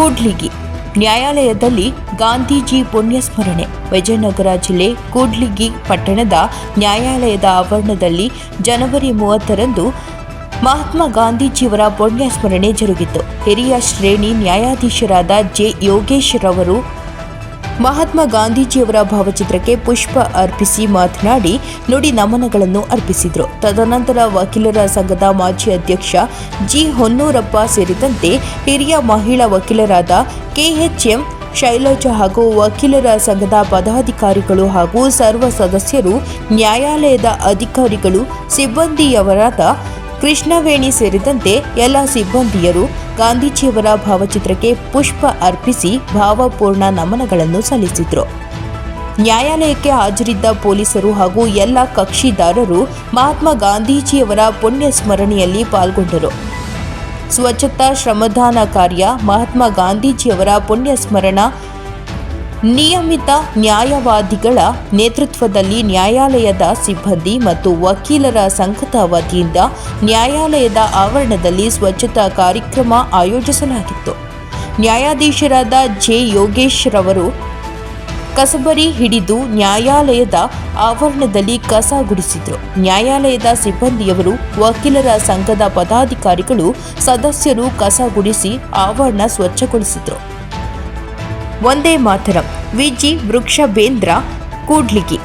ಕೂಡ್ಲಿಗಿ. ನ್ಯಾಯಾಲಯದಲ್ಲಿ ಗಾಂಧೀಜಿ ಪುಣ್ಯಸ್ಮರಣೆ. ವಿಜಯನಗರ ಜಿಲ್ಲೆ ಕೂಡ್ಲಿಗಿ ಪಟ್ಟಣದ ನ್ಯಾಯಾಲಯದ ಆವರಣದಲ್ಲಿ ಜನವರಿ ಮೂವತ್ತರಂದು ಮಹಾತ್ಮ ಗಾಂಧೀಜಿಯವರ ಪುಣ್ಯಸ್ಮರಣೆ ಜರುಗಿತು. ಹಿರಿಯ ಶ್ರೇಣಿ ನ್ಯಾಯಾಧೀಶರಾದ ಜೆ ಯೋಗೇಶ್ ರವರು ಮಹಾತ್ಮ ಗಾಂಧೀಜಿಯವರ ಭಾವಚಿತ್ರಕ್ಕೆ ಪುಷ್ಪ ಅರ್ಪಿಸಿ ಮಾತನಾಡಿ, ನುಡಿ ನಮನಗಳನ್ನು ಅರ್ಪಿಸಿದರು. ತದನಂತರ ವಕೀಲರ ಸಂಘದ ಮಾಜಿ ಅಧ್ಯಕ್ಷ ಜಿ ಹೊನ್ನೂರಪ್ಪ ಸೇರಿದಂತೆ ಹಿರಿಯ ಮಹಿಳಾ ವಕೀಲರಾದ ಕೆಎಚ್ಎಂ ಶೈಲಜಾ ಹಾಗೂ ವಕೀಲರ ಸಂಘದ ಪದಾಧಿಕಾರಿಗಳು ಹಾಗೂ ಸರ್ವ ಸದಸ್ಯರು, ನ್ಯಾಯಾಲಯದ ಅಧಿಕಾರಿಗಳು, ಸಿಬ್ಬಂದಿಯವರಾದ ಕೃಷ್ಣವೇಣಿ ಸೇರಿದಂತೆ ಎಲ್ಲ ಸಿಬ್ಬಂದಿಯರು ಗಾಂಧೀಜಿಯವರ ಭಾವಚಿತ್ರಕ್ಕೆ ಪುಷ್ಪ ಅರ್ಪಿಸಿ ಭಾವಪೂರ್ಣ ನಮನಗಳನ್ನು ಸಲ್ಲಿಸಿದರು. ನ್ಯಾಯಾಲಯಕ್ಕೆ ಹಾಜರಿದ್ದ ಪೊಲೀಸರು ಹಾಗೂ ಎಲ್ಲ ಕಕ್ಷಿದಾರರು ಮಹಾತ್ಮ ಗಾಂಧೀಜಿಯವರ ಪುಣ್ಯ ಸ್ಮರಣೆಯಲ್ಲಿ ಪಾಲ್ಗೊಂಡರು. ಸ್ವಚ್ಛತಾ ಶ್ರಮದಾನ ಕಾರ್ಯ ಮಹಾತ್ಮ ಗಾಂಧೀಜಿಯವರ ಪುಣ್ಯ ಸ್ಮರಣ ನಿಯಮಿತ ನ್ಯಾಯವಾದಿಗಳ ನೇತೃತ್ವದಲ್ಲಿ ನ್ಯಾಯಾಲಯದ ಸಿಬ್ಬಂದಿ ಮತ್ತು ವಕೀಲರ ಸಂಘದ ವತಿಯಿಂದ ನ್ಯಾಯಾಲಯದ ಆವರಣದಲ್ಲಿ ಸ್ವಚ್ಛತಾ ಕಾರ್ಯಕ್ರಮ ಆಯೋಜಿಸಲಾಗಿತ್ತು. ನ್ಯಾಯಾಧೀಶರಾದ ಜೆ. ಯೋಗೇಶ್ ರವರು ಕಸಬರಿ ಹಿಡಿದು ನ್ಯಾಯಾಲಯದ ಆವರಣದಲ್ಲಿ ಕಸ ಗುಡಿಸಿದರು. ನ್ಯಾಯಾಲಯದ ಸಿಬ್ಬಂದಿಯವರು ವಕೀಲರ ಸಂಘದ ಪದಾಧಿಕಾರಿಗಳು ಸದಸ್ಯರು ಕಸ ಗುಡಿಸಿ ಆವರಣ ಸ್ವಚ್ಛಗೊಳಿಸಿದರು. ಒಂದೇ ಮಾತರಂ. ವಿಜಿ ವೃಕ್ಷಬೇಂದ್ರ ಕೂಡ್ಲಿಗಿ.